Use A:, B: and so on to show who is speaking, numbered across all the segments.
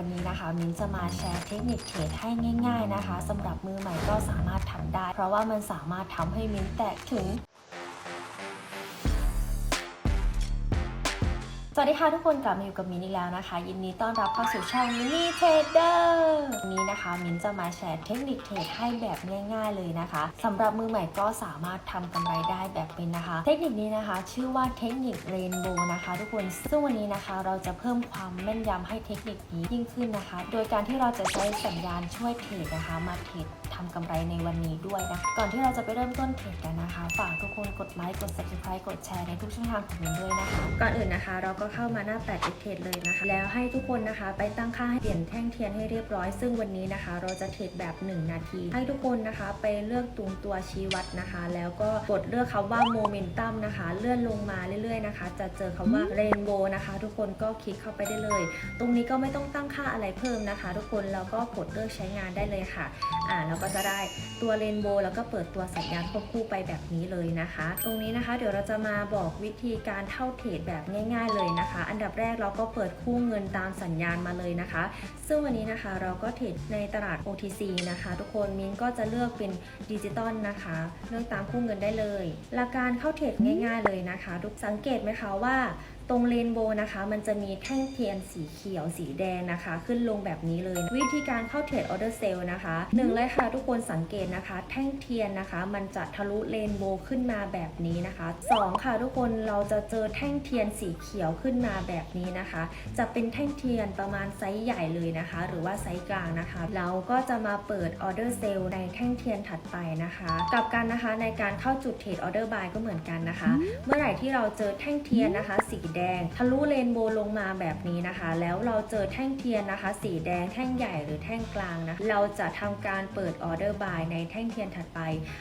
A: วันนี้นะคะมิ้นจะมาแชร์เทคนิคเทรดให้ง่าย ๆนะคะสำหรับมือใหม่ก็สามารถทำได้ เพราะว่ามันสามารถทำให้มิ้นแตกถึงสวัสดีค่ะทุกคนกลับมาอยู่กับมินอีกแล้วนะคะ ยินดีต้อนรับเข้าสู่ช่องมินี่เทรดเดอร์ นี้นะคะ มินจะมาแชร์เทคนิคเทรดให้แบบง่าย ๆเลยนะคะสำหรับมือใหม่ก็สามารถทำกำไรได้แบบเป็นนะคะ เทคนิคนี้นะคะ ชื่อว่าเทคนิคเรนโบว์นะคะ ทุกคนซึ่งวันนี้นะคะ เราจะเพิ่มความแม่นยำให้เทคนิคนี้ยิ่งขึ้นนะคะ โดยการที่เราจะใช้สัญญาณช่วยเทรดนะคะ มาเทรดทำกำไรในวันนี้ด้วยนะ ก่อนที่เราจะไปเริ่มต้นเทรดกันนะคะ ฝากทุกคนกดไลค์กด subscribe กดแชร์ในทุกช่องทางของมินด้วยนะคะ ก่อนอื่นนะคะ เราก็เข้ามาหน้าแปดเทรดเลยนะคะ แล้วให้ทุกคนนะคะ ไปตั้งค่าให้เปลี่ยนแท่งเทียนให้เรียบร้อย ซึ่งวันนี้นะคะ เราจะเทรดแบบ 1 นาที ให้ทุกคนนะคะ ไปเลือกตรงตัวชี้วัดนะคะ แล้วก็กดเลือกคำว่าโมเมนตัมนะคะ เลื่อนลงมาเรื่อยๆนะคะ จะเจอคำว่าเรนโบว์นะคะ ทุกคนก็คลิกเข้าไปได้เลย ตรงนี้ก็ไม่ต้องตั้งค่าอะไรเพิ่มนะคะ ทุกคนแล้วก็กดเลือกใช้งานได้เลยค่ะ อ่าเราก็จะได้ตัวเรนโบว์แล้วก็เปิดตัวสัญญาณควบคู่ไปแบบนี้เลยนะคะ ตรงนี้นะคะเดี๋ยวเราจะมาบอกวิธีการเท่าเทรดแบบง่าย ๆ เลยนะคะ อันดับแรกเราก็เปิดคู่เงินตามสัญญาณมาเลยนะคะ ซึ่งวันนี้นะคะเราก็เทรดในตลาด OTC นะคะ ทุกคนมิ้นก็จะเลือกเป็นดิจิตอลนะคะ เลือกตามคู่เงินได้เลยหลักการเข้าเทรดง่าย ๆ เลยนะคะทุกสังเกตไหมคะว่า ตรงเรนโบว์นะคะ มันจะมีแท่งเทียนสีเขียวสีแดงนะคะ ขึ้นลงแบบนี้เลย วิธีการเข้าเทรดออเดอร์เซลนะคะหนึ่งเลยค่ะทุกคนสังเกตนะคะ แท่งเทียนนะคะ มันจะทะลุเรนโบว์ขึ้นมาแบบนี้นะคะสองค่ะทุกคนเราจะเจอแท่งเทียนสีเขียวขึ้นมาแบบนี้นะคะ จะเป็นแท่งเทียนประมาณไซส์ใหญ่เลยนะคะ หรือว่าไซส์กลางนะคะ เราก็จะมาเปิดออเดอร์เซลในแท่งเทียนถัดไปนะคะกลับกันนะคะในการเข้าจุดเทรดออเดอร์บายก็เหมือนกันนะคะ เมื่อไหร่ที่เราเจอแท่งเทียนนะคะสีแดง ทะลุเรนโบว์ลงมาแบบนี้นะคะ แล้วเราเจอแท่งเทียนนะคะ สีแดงแท่งใหญ่หรือแท่งกลางนะเราจะทำการเปิดออเดอร์บายในแท่งเทียนถัดไป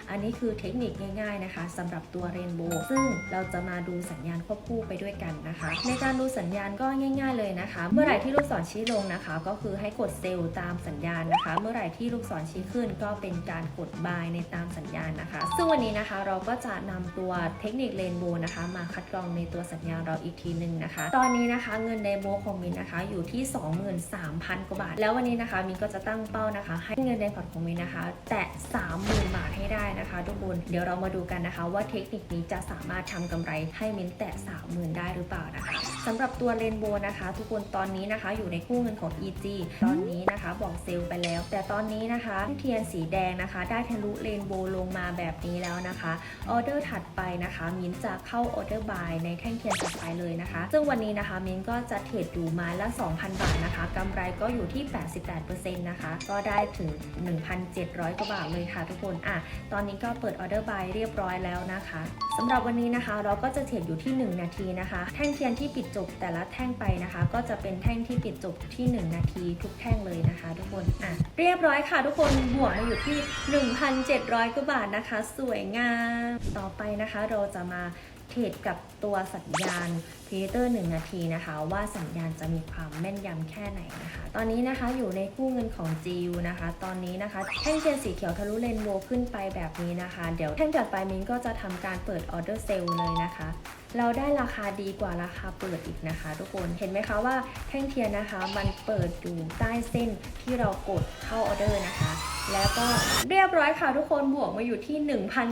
A: อันนี้คือเทคนิคง่ายๆนะคะสำหรับตัวเรนโบว์ซึ่งเราจะมาดูสัญญาณควบคู่ไปด้วยกันนะคะ ในการดูสัญญาณก็ง่าย ๆเลยนะคะ เมื่อไหร่ที่ลูกศรชี้ลงนะคะ ก็คือให้กดเซลล์ตามสัญญาณนะคะ เมื่อไหร่ที่ลูกศรชี้ขึ้นก็เป็นการกดบายในตามสัญญาณนะคะ ซึ่งวันนี้นะคะเราก็จะนำตัวเทคนิคเรนโบว์นะคะ มาคัดกรองในตัวสัญญาณเราอีกทีหนึ่งนะคะ ตอนนี้นะคะเงินในโบของมินนะคะอยู่ที่ 23,000 กว่าบาท แล้ววันนี้นะคะมินก็จะตั้งเป้านะคะ ให้เงินในพอร์ตของมินนะคะ แตะ 30,000 บาทให้ได้นะคะ ทุกคน เดี๋ยวเรามาดูกันนะคะ ว่าเทคนิคนี้จะสามารถทำกำไรให้มินแตะ 30,000 ได้หรือเปล่านะคะสำหรับตัวเรนโบนะคะ ทุกคนตอนนี้นะคะอยู่ในคู่เงินของ EG ตอนนี้นะคะบอกเซลล์ไปแล้ว แต่ตอนนี้นะคะเทียนสีแดงนะคะ ได้ทะลุเรนโบลงมาแบบนี้แล้วนะคะออเดอร์ถัดไปนะคะมินจะเข้าออเดอร์บายในแท่งเทียนถัดไปเลยนะคะ ซึ่งวันนี้นะคะมินก็จะเทรดอยู่ไม้ละ 2,000 บาทนะคะกำไรก็อยู่ที่ 88%นะคะ ก็ได้ถึง 1,700 กว่าบาทเลยค่ะทุกคน อะ ตอนนี้ก็เปิดออเดอร์บายเรียบร้อยแล้วนะคะสำหรับวันนี้นะคะเราก็จะเทรดอยู่ที่ 1 นาทีนะคะ แท่งเทียนที่ปิดจบแต่ละแท่งไปนะคะ ก็จะเป็นแท่งที่ปิดจบที่ 1 นาทีทุกแท่งเลยนะคะทุกคนอะเรียบร้อยค่ะ ทุกคนบวกมาอยู่ที่ 1,700กว่าบาทนะคะ สวยงาม ต่อไปนะคะเราจะมา เทรดกับตัวสัญญาณพรีเตอร์1นาทีนะคะ ว่าสัญญาณจะมีความแม่นยำแค่ไหนนะคะ ตอนนี้นะคะอยู่ในคู่เงินของ GU นะคะ ตอนนี้นะคะแท่งเทียนสีเขียวทะลุเรนโบว์ขึ้นไปแบบนี้นะคะ เดี๋ยวแท่งถัดไปมินก็จะทำการเปิดออเดอร์เซลล์เลยนะคะเราได้ราคาดีกว่าราคาเปิดอีกนะคะ ทุกคน เห็นไหมคะว่าแท่งเทียนนะคะ มันเปิดอยู่ใต้เส้นที่เรากดเข้าออเดอร์นะคะ แล้วก็เรียบร้อยค่ะทุกคนบวกมาอยู่ที่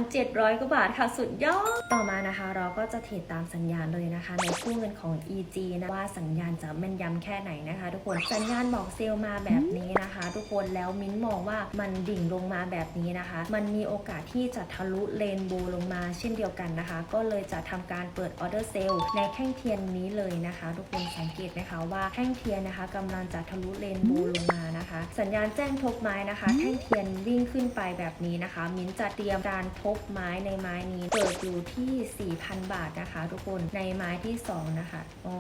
A: 1,700 กว่าบาทค่ะสุดยอด ต่อมานะคะเราก็จะเทรดตามสัญญาณเลยนะคะ ในคู่เงินของ EG นะว่าสัญญาณจะแม่นยำแค่ไหนนะคะ ทุกคนสัญญาณบอกเซลล์มาแบบนี้นะคะ ทุกคนแล้วมิ้นมองว่ามันดิ่งลงมาแบบนี้นะคะ มันมีโอกาสที่จะทะลุเรนโบลงมาเช่นเดียวกันนะคะ ก็เลยจะทำการเปิดออเดอร์เซลล์ในแท่งเทียนนี้เลยนะคะ ทุกคนสังเกตไหมคะว่าแท่งเทียนนะคะกำลังจะทะลุเรนโบลงมานะคะ สัญญาณแจ้งทบไม้นะคะแท่งเทียนวิ่งขึ้นไปแบบนี้นะคะ มิ้นจะเตรียมการทบไม้ในไม้นี้เปิดอยู่ที่ 4,000 บาทนะคะ ทุกคนในไม้ที่ 2 นะคะโอ้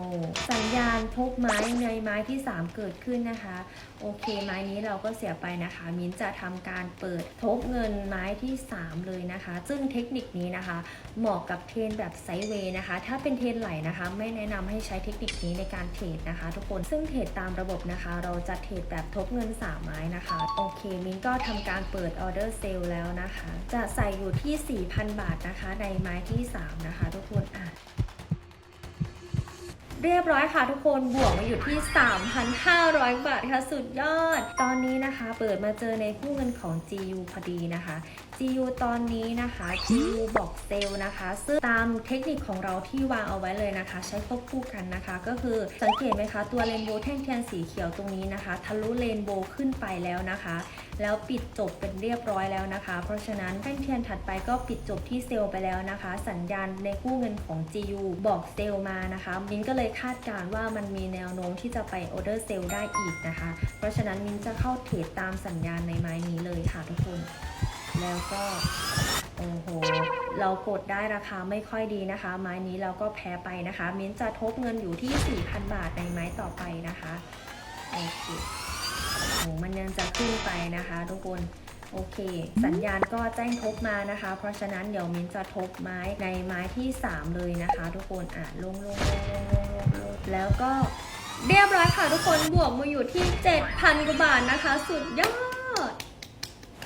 A: สัญญาณทบไม้ในไม้ที่ 3 เกิดขึ้นนะคะ โอเค ไม้นี้เราก็เสียไปนะคะ มิ้นจะทำการเปิดทบเงินไม้ที่ 3 เลยนะคะ ซึ่งเทคนิคนี้นะคะ เหมาะกับเทรนแบบไซด์เวย์นะคะ ถ้าเป็นเทรนไหลนะคะ ไม่แนะนำให้ใช้เทคนิคนี้ในการเทรดนะคะ ทุกคนซึ่งเทรดตามระบบนะคะ เราจะเทรดแบบทบเงิน 3 ไม้นะคะ โอเค มิ้นก็็ทำการเปิดออเดอร์เซลล์แล้วนะคะ จะใส่อยู่ที่ 4,000 บาทนะคะ ในไม้ที่ 3 นะคะ ทุกคนอะ เรียบร้อยค่ะทุกคนบวกมาอยู่ที่ 3,500 บาทค่ะสุดยอด ตอนนี้นะคะ เปิดมาเจอในคู่เงินของ GU พอดีนะคะ GU ตอนนี้นะคะ GU บอกเซลนะคะ ซึ่งตามเทคนิคของเราที่วางเอาไว้เลยนะคะ ใช้ควบคู่กันนะคะ ก็คือสังเกตไหมคะ ตัวเรนโบว์แท่งเทียนสีเขียวตรงนี้นะคะ ทะลุเรนโบว์ขึ้นไปแล้วนะคะ แล้วปิดจบเป็นเรียบร้อยแล้วนะคะ เพราะฉะนั้นแท่งเทียนถัดไปก็ปิดจบที่เซลไปแล้วนะคะ สัญญาณในคู่เงินของ GU บอกเซลมานะคะมินก็เลยคาดการณ์ว่ามันมีแนวโน้มที่จะไปออเดอร์เซลล์ได้อีกนะคะ เพราะฉะนั้นมินจะเข้าเทรดตามสัญญาณในไม้นี้เลยค่ะทุกคน แล้วก็โอ้โห เรากดได้ราคาไม่ค่อยดีนะคะ ไม้นี้เราก็แพ้ไปนะคะ มิ้นจะทบเงินอยู่ที่ 4,000 บาทในไม้ต่อไปนะคะ โอเคโอ้มันยังจะขึ้นไปนะคะทุกคน โอเค สัญญาณก็แจ้งทบมานะคะ เพราะฉะนั้นเดี๋ยวมิ้นจะทบไม้ในไม้ที่ 3 เลยนะคะ ทุกคนอะลงลงลงลงลงลงแล้วก็เรียบร้อยค่ะทุกคนบวกมาอยู่ที่ 7,000กว่าบาทนะคะ สุดยอด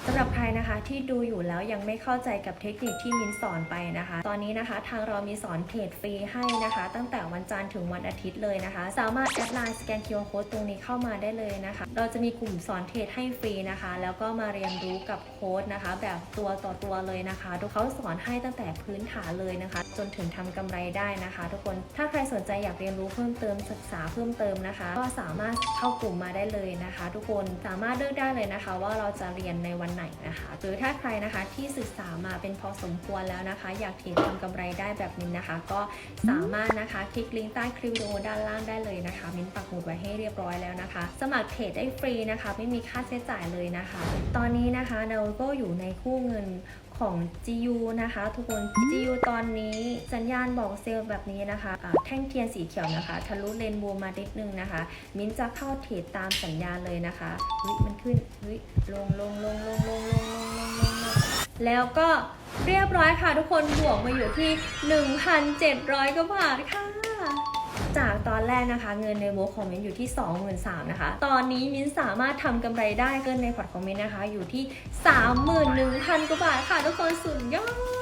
A: สำหรับ รนะคะที่ดูอยู่แล้วยังไม่เข้าใจกับเทคนิคที่มินสอนไปนะคะ ตอนนี้นะคะทางเรามีสอนเทรดฟรีให้นะคะ ตั้งแต่วันจันทร์ถึงวันอาทิตย์เลยนะคะ สามารถแอดไลน์สแกน QR Code ตรงนี้เข้ามาได้เลยนะคะ เราจะมีกลุ่มสอนเทรดให้ฟรีนะคะ แล้วก็มาเรียนรู้กับโค้ดนะคะ แบบตัวต่อตัวเลยนะคะทุกเขาสอนให้ตั้งแต่พื้นฐานเลยนะคะ จนถึงทำกำไรได้นะคะ ทุกคนถ้าใครสนใจอยากเรียนรู้เพิ่มเติมศึกษาเพิ่มเติมนะคะ ก็สามารถเข้ากลุ่มมาได้เลยนะคะ ทุกคนสามารถเลือกได้เลยนะคะ ว่าเราจะเรียนในวันไหนนะคะหรือถ้าใครนะคะที่ศึกษามาเป็นพอสมควรแล้วนะคะ อยากเทรดทำกำไรได้แบบนี้นะคะ ก็สามารถนะคะคลิกลิงก์ใต้คลิปวิดีโอด้านล่างได้เลยนะคะ มินปักหมุดไว้ให้เรียบร้อยแล้วนะคะ สมัครเทรดได้ฟรีนะคะ ไม่มีค่าใช้จ่ายเลยนะคะ ตอนนี้นะคะเราก็อยู่ในคู่เงิน ของ GU นะคะ ทุกคน GU ตอนนี้สัญญาณบอกเซลล์แบบนี้นะคะอ่าแท่งเทียนสีเขียวนะคะทะลุเรนโบว์มานิดนึงนะคะ มิ้นจะเข้าเทรดตามสัญญาณเลยนะคะเฮ้ยมันขึ้นเฮ้ยลงลงลงลงลงลงลงลงลงลงแล้วก็เรียบร้อยค่ะทุกคนบวกมาอยู่ที่ 1,700กว่าบาทค่ะ จากตอนแรกนะคะเงินในโวของมินอยู่ที่ 23,000นะคะ ตอนนี้มินสามารถทำกำไรได้เกินในพอร์ตของมินนะคะ อยู่ที่ 31,000กว่าบาทค่ะทุกคนสุดยอด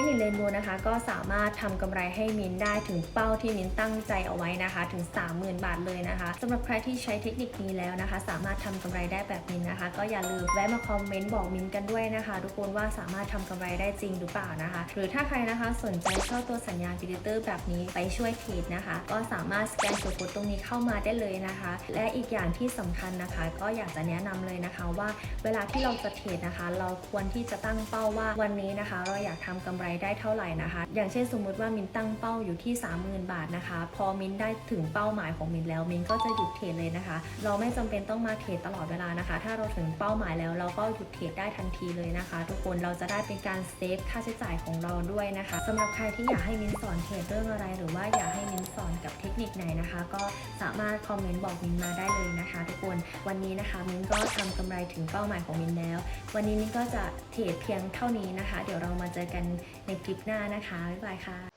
A: คนิคเรนโบว์นะคะ ก็สามารถทำกำไรให้มินได้ถึงเป้าที่มินตั้งใจเอาไว้นะคะ ถึง 30,000 บาทเลยนะคะสำหรับใครที่ใช้เทคนิคนี้แล้วนะคะ สามารถทำกำไรได้แบบมินนะคะ ก็อย่าลืมแวะมาคอมเมนต์บอกมินกันด้วยนะคะ ทุกคนว่าสามารถทำกำไรได้จริงหรือเปล่านะคะ หรือถ้าใครนะคะสนใจเช่าตัวสัญญาณพิเตอร์แบบนี้ไปช่วยเทรดนะคะ ก็สามารถสแกนโค้ดตรงนี้เข้ามาได้เลยนะคะ และอีกอย่างที่สำคัญนะคะ ก็อยากจะแนะนำเลยนะคะว่าเวลาที่เราจะเทรดนะคะ เราควรที่จะตั้งเป้าว่าวันนี้นะคะ เราอยากทำกำไรได้เท่าไหร่นะคะ อย่างเช่นสมมุติว่ามินตั้งเป้าอยู่ที่ 30,000 บาทนะคะ พอมินได้ถึงเป้าหมายของมินแล้วมินก็จะหยุดเทรดเลยนะคะ เราไม่จำเป็นต้องมาเทรดตลอดเวลานะคะ ถ้าเราถึงเป้าหมายแล้วเราก็หยุดเทรดได้ทันทีเลยนะคะ ทุกคนเราจะได้เป็นการเซฟค่าใช้จ่ายของเราด้วยนะคะสำหรับใครที่อยากให้มินสอนเทรดเรื่องอะไร หรือว่าอยากให้มินสอนกับเทคนิคไหนนะคะ ก็สามารถคอมเมนต์บอกมินมาได้เลยนะคะ ทุกคนวันนี้นะคะมินก็ทำกำไรถึงเป้าหมายของมินแล้ว วันนี้มินก็จะเทรดเพียงเท่านี้นะคะ เดี๋ยวเรามาเจอกัน ในคลิปหน้านะคะ บ๊ายบายค่ะ